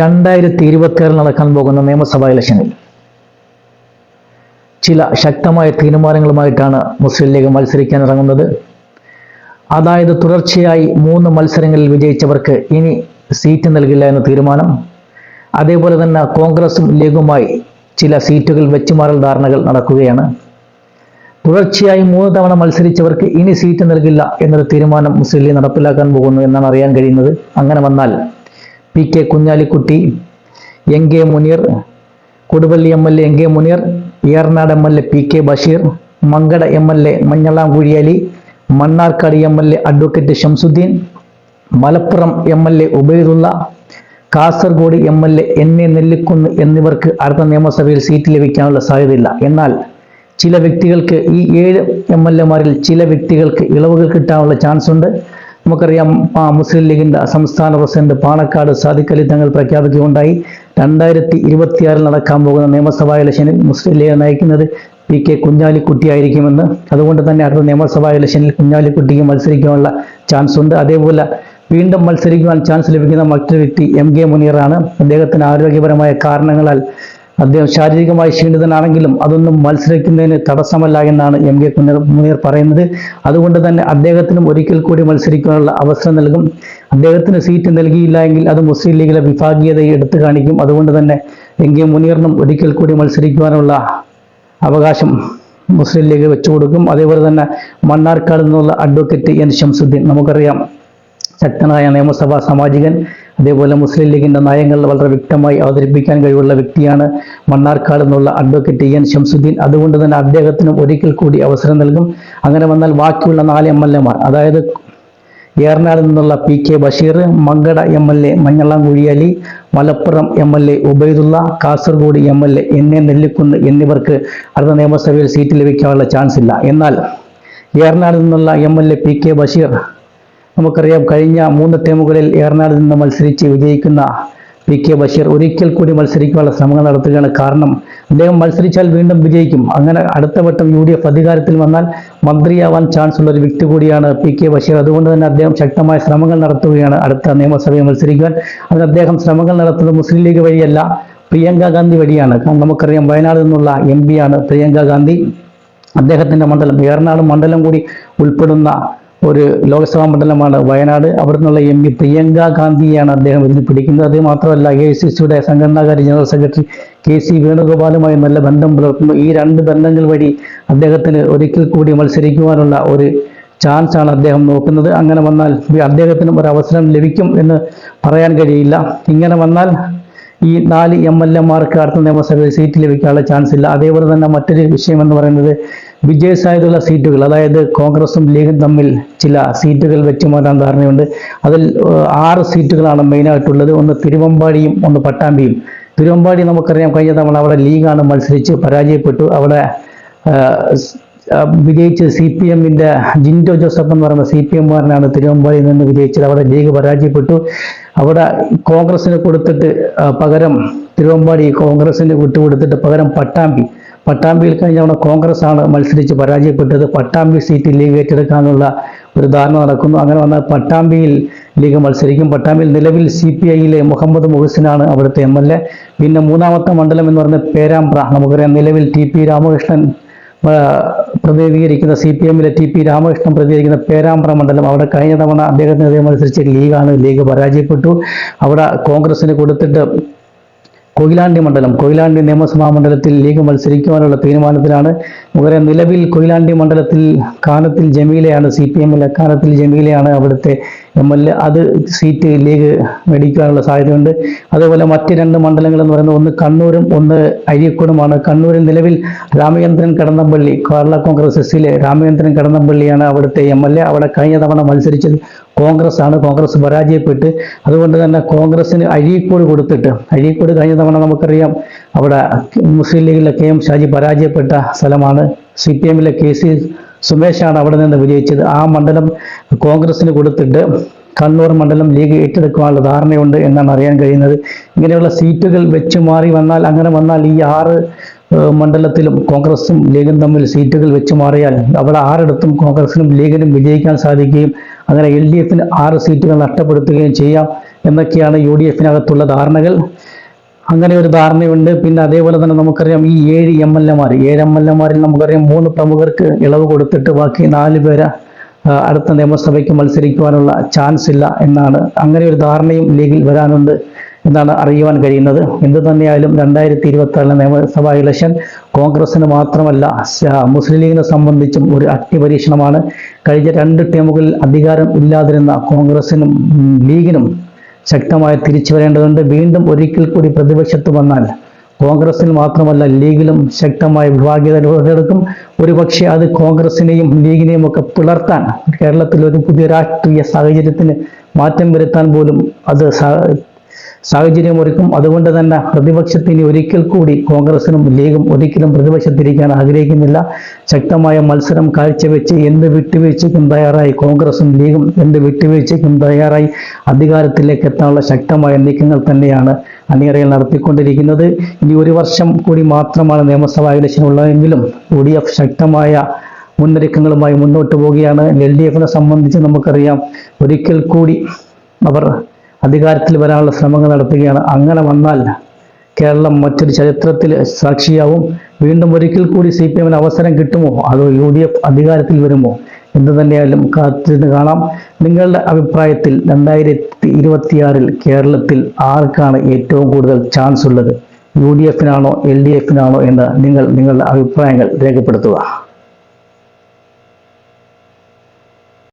രണ്ടായിരത്തി ഇരുപത്തിയാറിൽ നടക്കാൻ പോകുന്ന നിയമസഭാ ഇലക്ഷനിൽ ചില ശക്തമായ തീരുമാനങ്ങളുമായിട്ടാണ് മുസ്ലിം ലീഗ് മത്സരിക്കാൻ ഇറങ്ങുന്നത്. അതായത് തുടർച്ചയായി മൂന്ന് മത്സരങ്ങളിൽ വിജയിച്ചവർക്ക് ഇനി സീറ്റ് നൽകില്ല എന്ന തീരുമാനം. അതേപോലെ തന്നെ കോൺഗ്രസും ലീഗുമായി ചില സീറ്റുകൾ വെച്ചുമാറൽ ധാരണകൾ നടക്കുകയാണ്. തുടർച്ചയായി മൂന്ന് തവണ മത്സരിച്ചവർക്ക് ഇനി സീറ്റ് നൽകില്ല എന്നൊരു തീരുമാനം മുസ്ലിം ലീഗ് നടപ്പിലാക്കാൻ പോകുന്നു എന്നാണ് അറിയാൻ കഴിയുന്നത്. അങ്ങനെ വന്നാൽ P K Kunhalikutty N K Muneer Koduvally M L A N K Muneer Eranad M L A P K Basheer Mankada M L A Manjalam Kuzhiyali Mannarkkad M L A advocate Shamsuddin Malappuram M L A Ubaidulla Kasaragod M L A N A Nellikkunnu എന്നിവർക്ക് അടുത്ത നിയമസഭയിൽ seat ലഭിക്കാനുള്ള സാധ്യതയില്ല. എന്നാൽ ചില വ്യക്തികൾക്ക് ഈ ഏഴ് എം എൽ എമാരിൽ ചില വ്യക്തികൾക്ക് ഇളവുകൾ കിട്ടാനുള്ള ചാൻസ് ഉണ്ട് നമുക്കറിയാം മുസ്ലിം ലീഗിന്റെ സംസ്ഥാന പ്രസിഡന്റ് പാണക്കാട് സാദിഖ് അലി തങ്ങൾ പ്രഖ്യാപിക്കുകയുണ്ടായി. രണ്ടായിരത്തി ഇരുപത്തിയാറിൽ നടക്കാൻ പോകുന്ന നിയമസഭാ ഇലക്ഷനിൽ മുസ്ലിം ലീഗ് നയിക്കുന്നത് പി കെ കുഞ്ഞാലിക്കുട്ടിയായിരിക്കുമെന്ന്. അതുകൊണ്ട് തന്നെ അടുത്ത നിയമസഭാ ഇലക്ഷനിൽ കുഞ്ഞാലിക്കുട്ടിക്ക് മത്സരിക്കാനുള്ള ചാൻസ് ഉണ്ട്. അതേപോലെ വീണ്ടും മത്സരിക്കുവാൻ ചാൻസ് ലഭിക്കുന്ന മറ്റൊരു വ്യക്തി എം കെ മുനീറാണ്. അദ്ദേഹത്തിന് ആരോഗ്യപരമായ കാരണങ്ങളാൽ അദ്ദേഹം ശാരീരികമായി ക്ഷീണിതനാണെങ്കിലും അതൊന്നും മത്സരിക്കുന്നതിന് തടസ്സമല്ല എന്നാണ് എം കെ കുഞ്ഞർ മുനീർ പറയുന്നത്. അതുകൊണ്ട് തന്നെ അദ്ദേഹത്തിനും ഒരിക്കൽ കൂടി മത്സരിക്കാനുള്ള അവസരം നൽകും. അദ്ദേഹത്തിന് സീറ്റ് നൽകിയില്ല എങ്കിൽ അത് മുസ്ലിം ലീഗിലെ വിഭാഗീയതയെ എടുത്തു കാണിക്കും. അതുകൊണ്ട് തന്നെ എം കെ മുനീറിനും ഒരിക്കൽ കൂടി മത്സരിക്കുവാനുള്ള അവകാശം മുസ്ലിം ലീഗ് വെച്ചു കൊടുക്കും. അതേപോലെ തന്നെ മണ്ണാർക്കാട് നിന്നുള്ള അഡ്വക്കേറ്റ് എൻ ഷംസുദ്ദീൻ നമുക്കറിയാം. ശക്തനായ നിയമസഭാ സാമാജികൻ. അതേപോലെ മുസ്ലിം ലീഗിന്റെ നയങ്ങൾ വളരെ വ്യക്തമായി അവതരിപ്പിക്കാൻ കഴിവുള്ള വ്യക്തിയാണ് മണ്ണാർക്കാട് എന്നുള്ള അഡ്വക്കേറ്റ് എൻ ഷംസുദ്ദീൻ അതുകൊണ്ട് തന്നെ അദ്ദേഹത്തിനും ഒരിക്കൽ കൂടി അവസരം നൽകും. അങ്ങനെ വന്നാൽ ബാക്കിയുള്ള നാല് എം എൽ എമാർ അതായത് ഏറനാട് നിന്നുള്ള P K Basheer Mankada M L A Manjalam Kuzhiyali Malappuram M L A Ubaidulla Kasaragod M L A N A Nellikkunnu എന്നിവർക്ക് അടുത്ത നിയമസഭയിൽ സീറ്റ് ലഭിക്കാനുള്ള ചാൻസ് ഇല്ല. എന്നാൽ ഏറനാട് നിന്നുള്ള M L A P K Basheer നമുക്കറിയാം കഴിഞ്ഞ മൂന്ന് ടീമുകളിൽ ഏറനാട് നിന്ന് മത്സരിച്ച് വിജയിക്കുന്ന പി കെ ബഷീർ ഒരിക്കൽ കൂടി മത്സരിക്കാനുള്ള ശ്രമങ്ങൾ നടത്തുകയാണ് കാരണം അദ്ദേഹം മത്സരിച്ചാൽ വീണ്ടും വിജയിക്കും. അങ്ങനെ അടുത്ത വട്ടം യു ഡി എഫ് അധികാരത്തിൽ വന്നാൽ മന്ത്രിയാവാൻ ചാൻസ് ഉള്ള ഒരു വ്യക്തി കൂടിയാണ് പി കെ ബഷീർ. അതുകൊണ്ട് തന്നെ അദ്ദേഹം ശക്തമായ ശ്രമങ്ങൾ നടത്തുകയാണ് അടുത്ത നിയമസഭയിൽ മത്സരിക്കാൻ അതിന് അദ്ദേഹം ശ്രമങ്ങൾ നടത്തുന്നത് മുസ്ലിം ലീഗ് വഴിയല്ല പ്രിയങ്ക ഗാന്ധി വഴിയാണ്. കാരണം നമുക്കറിയാം വയനാട് നിന്നുള്ള എം ആണ് പ്രിയങ്ക ഗാന്ധി. അദ്ദേഹത്തിന്റെ മണ്ഡലം ഏറനാട് മണ്ഡലം കൂടി ഉൾപ്പെടുന്ന ഒരു ലോക്സഭാ മണ്ഡലമാണ് വയനാട്. അവിടെ നിന്നുള്ള എം. പി. പ്രിയങ്ക ഗാന്ധിയാണ് അദ്ദേഹം ഇതിന് പിടിക്കുന്നത്. അത് മാത്രമല്ല എ സി സിയുടെ സംഘടനാകാര്യ ജനറൽ സെക്രട്ടറി കെ സി വേണുഗോപാലുമായി നല്ല ബന്ധം പുലർത്തുന്നു ഈ രണ്ട് ബന്ധങ്ങൾ വഴി അദ്ദേഹത്തിന് ഒരിക്കൽ കൂടി മത്സരിക്കുവാനുള്ള ഒരു ചാൻസ് ആണ് അദ്ദേഹം നോക്കുന്നത്. അങ്ങനെ വന്നാൽ അദ്ദേഹത്തിനും ഒരു അവസരം ലഭിക്കും എന്ന് പറയാൻ കഴിയില്ല. ഇങ്ങനെ വന്നാൽ ഈ നാല് എം. എൽ. എമാർക്ക് അടുത്ത നിയമസഭയിൽ സീറ്റ് ലഭിക്കാനുള്ള ചാൻസ് ഇല്ല. അതേപോലെ തന്നെ മറ്റൊരു വിഷയം എന്ന് പറയുന്നത് വിജയസാധ്യതയുള്ള സീറ്റുകൾ അതായത് കോൺഗ്രസും ലീഗും തമ്മിൽ ചില സീറ്റുകൾ വെച്ച് മാറ്റാൻ ധാരണയുണ്ട്. അതിൽ ആറ് സീറ്റുകളാണ് മെയിനായിട്ടുള്ളത്. ഒന്ന് തിരുവമ്പാടിയും ഒന്ന് പട്ടാമ്പിയും. തിരുവമ്പാടി നമുക്കറിയാം കഴിഞ്ഞ തവണ അവിടെ ലീഗാണ് മത്സരിച്ച് പരാജയപ്പെട്ടു. അവിടെ വിജയിച്ച് സ്- പി എമ്മിന്റെ ജിൻഡോ ജോസഫ് എന്ന് പറയുന്ന സി പി എമ്മുകാരനാണ് തിരുവമ്പാടിയിൽ നിന്ന് വിജയിച്ചത്. അവിടെ ലീഗ് പരാജയപ്പെട്ടു. അവിടെ കോൺഗ്രസിന് കൊടുത്തിട്ട് പകരം തിരുവമ്പാടി കോൺഗ്രസിന് വിട്ടുകൊടുത്തിട്ട് പകരം പട്ടാമ്പി. പട്ടാമ്പിയിൽ കഴിഞ്ഞ തവണ കോൺഗ്രസ് ആണ് മത്സരിച്ച് പരാജയപ്പെട്ടത്. പട്ടാമ്പി സീറ്റ് ലീഗ് ഏറ്റെടുക്കാനുള്ള ഒരു ധാരണ നടക്കുന്നു. അങ്ങനെ വന്നാൽ പട്ടാമ്പിയിൽ ലീഗ് മത്സരിക്കും. പട്ടാമ്പിയിൽ നിലവിൽ സി പി ഐയിലെ മുഹമ്മദ് മുഹസിനാണ് അവിടുത്തെ എം എൽ എ. പിന്നെ മൂന്നാമത്തെ മണ്ഡലം എന്ന് പറയുന്നത് പേരാമ്പ്ര. നമുക്കറിയാം നിലവിൽ ടി പി രാമകൃഷ്ണൻ പ്രതിനിധീകരിക്കുന്ന സി പി എമ്മിലെ ടി പി രാമകൃഷ്ണൻ പ്രതിനിധീകരിക്കുന്ന പേരാമ്പ്ര മണ്ഡലം. അവിടെ കഴിഞ്ഞ തവണ അദ്ദേഹത്തിനെതിരെ മത്സരിച്ച ലീഗാണ് ലീഗ് പരാജയപ്പെട്ടു. അവിടെ കോൺഗ്രസിന് കൊടുത്തിട്ട് കൊയിലാണ്ടി മണ്ഡലം. കൊയിലാണ്ടി നിയമസഭാ മണ്ഡലത്തിൽ ലീഗ് മത്സരിക്കുവാനുള്ള തീരുമാനത്തിലാണ് നമുക്കറിയാം നിലവിൽ കൊയിലാണ്ടി മണ്ഡലത്തിൽ കാനത്തിൽ ജമീലയാണ് സി പി എമ്മിലെ കാനത്തിൽ ജമീലയാണ് അവിടുത്തെ എം എൽ എ. അത് സീറ്റ് ലീഗ് മേടിക്കാനുള്ള സാധ്യതയുണ്ട്. അതുപോലെ മറ്റ് രണ്ട് മണ്ഡലങ്ങൾ എന്ന് പറയുന്നത് ഒന്ന് കണ്ണൂരും ഒന്ന് അരീക്കോടുമാണ്. കണ്ണൂരിൽ നിലവിൽ രാമചന്ദ്രൻ കടന്നപ്പള്ളി കേരള കോൺഗ്രസ് എസിലെ രാമചന്ദ്രൻ കടന്നപ്പള്ളിയാണ് അവിടുത്തെ എം എൽ എ. അവിടെ കഴിഞ്ഞ തവണ മത്സരിച്ചത് കോൺഗ്രസ് ആണ് കോൺഗ്രസ് പരാജയപ്പെട്ട്. അതുകൊണ്ട് തന്നെ കോൺഗ്രസിന് അഴീക്കോട് കൊടുത്തിട്ട് അഴീക്കോട് കഴിഞ്ഞ തവണ നമുക്കറിയാം അവിടെ മുസ്ലിം ലീഗിലെ കെ എം ഷാജി പരാജയപ്പെട്ട സ്ഥലമാണ്. സി പി എമ്മിലെ കെ സി സുമേഷാണ് അവിടെ നിന്ന് വിജയിച്ചത്. ആ മണ്ഡലം കോൺഗ്രസിന് കൊടുത്തിട്ട് കണ്ണൂർ മണ്ഡലം ലീഗ് ഏറ്റെടുക്കുവാനുള്ള ധാരണയുണ്ട് എന്നാണ് അറിയാൻ കഴിയുന്നത്. ഇങ്ങനെയുള്ള സീറ്റുകൾ വെച്ച് മാറി വന്നാൽ അങ്ങനെ വന്നാൽ ഈ ആറ് മണ്ഡലത്തിലും കോൺഗ്രസും ലീഗും തമ്മിൽ സീറ്റുകൾ വെച്ച് മാറിയാൽ അവിടെ ആറിടത്തും കോൺഗ്രസിനും ലീഗിനും വിജയിക്കാൻ സാധിക്കുകയും അങ്ങനെ എൽ ഡി എഫിന് ആറ് സീറ്റുകൾ നഷ്ടപ്പെടുത്തുകയും ചെയ്യാം എന്നൊക്കെയാണ് യു ഡി എഫിനകത്തുള്ള ധാരണകൾ. അങ്ങനെ ഒരു ധാരണയുണ്ട്. പിന്നെ അതേപോലെ തന്നെ നമുക്കറിയാം ഈ ഏഴ് എം എൽ എമാർ ഏഴ് എം എൽ എമാരിൽ നമുക്കറിയാം മൂന്ന് പ്രമുഖർക്ക് ഇളവ് കൊടുത്തിട്ട് ബാക്കി നാല് പേരെ അടുത്ത നിയമസഭയ്ക്ക് മത്സരിക്കുവാനുള്ള ചാൻസ് ഇല്ല എന്നാണ്. അങ്ങനെ ഒരു ധാരണയും ലീഗിൽ വരാനുണ്ട് എന്നാണ് അറിയുവാൻ കഴിയുന്നത്. എന്ത് തന്നെയായാലും രണ്ടായിരത്തി ഇരുപത്തി ആറിലെ നിയമസഭാ ഇലക്ഷൻ കോൺഗ്രസിന് മാത്രമല്ല മുസ്ലിം ലീഗിനെ സംബന്ധിച്ചും ഒരു അഗ്നിപരീക്ഷണമാണ് കഴിഞ്ഞ രണ്ട് ടീമുകളിൽ അധികാരം ഇല്ലാതിരുന്ന കോൺഗ്രസിനും ലീഗിനും ശക്തമായി തിരിച്ചു വരേണ്ടതുണ്ട്. വീണ്ടും ഒരിക്കൽ കൂടി പ്രതിപക്ഷത്ത് വന്നാൽ കോൺഗ്രസിൽ മാത്രമല്ല ലീഗിലും ശക്തമായ വിഭാഗീയത ഉടലെടുക്കും. ഒരുപക്ഷെ അത് കോൺഗ്രസിനെയും ലീഗിനെയും ഒക്കെ പിളർത്താൻ കേരളത്തിൽ ഒരു പുതിയ രാഷ്ട്രീയ സാഹചര്യത്തിന് മാറ്റം വരുത്താൻ പോലും അത് സാഹചര്യമൊരുക്കും അതുകൊണ്ട് തന്നെ പ്രതിപക്ഷത്തിന് ഒരിക്കൽ കൂടി കോൺഗ്രസിനും ലീഗും ഒരിക്കലും പ്രതിപക്ഷത്തിരിക്കാൻ ആഗ്രഹിക്കുന്നില്ല. ശക്തമായ മത്സരം കാഴ്ചവെച്ച് എന്ത് വിട്ടുവീഴ്ചയ്ക്കും തയ്യാറായി കോൺഗ്രസും ലീഗും എന്ത് വിട്ടുവീഴ്ചയ്ക്കും തയ്യാറായി അധികാരത്തിലേക്ക് എത്താനുള്ള ശക്തമായ നീക്കങ്ങൾ തന്നെയാണ് അണിയറയിൽ നടത്തിക്കൊണ്ടിരിക്കുന്നത്. ഇനി ഒരു വർഷം കൂടി മാത്രമാണ് നിയമസഭാ ഇലക്ഷൻ ഉള്ളതെങ്കിലും യു ഡി എഫ് ശക്തമായ മുന്നൊരുക്കങ്ങളുമായി മുന്നോട്ട് പോവുകയാണ്. എൽ ഡി എഫിനെ സംബന്ധിച്ച് നമുക്കറിയാം ഒരിക്കൽ കൂടി അവർ അധികാരത്തിൽ വരാനുള്ള ശ്രമങ്ങൾ നടത്തുകയാണ്. അങ്ങനെ വന്നാൽ കേരളം മറ്റൊരു ചരിത്രത്തിൽ സാക്ഷിയാവും. വീണ്ടും ഒരിക്കൽ കൂടി സി പി എമ്മിന് അവസരം കിട്ടുമോ? അതോ യു ഡി എഫ് അധികാരത്തിൽ വരുമോ? എന്ത് തന്നെയായാലും കാത്തിരുന്ന് കാണാം. നിങ്ങളുടെ അഭിപ്രായത്തിൽ രണ്ടായിരത്തി ഇരുപത്തിയാറിൽ കേരളത്തിൽ ആർക്കാണ് ഏറ്റവും കൂടുതൽ ചാൻസ് ഉള്ളത്? യു ഡി എഫിനാണോ എൽ ഡി എഫിനാണോ എന്ന് നിങ്ങൾ നിങ്ങളുടെ അഭിപ്രായങ്ങൾ രേഖപ്പെടുത്തുക.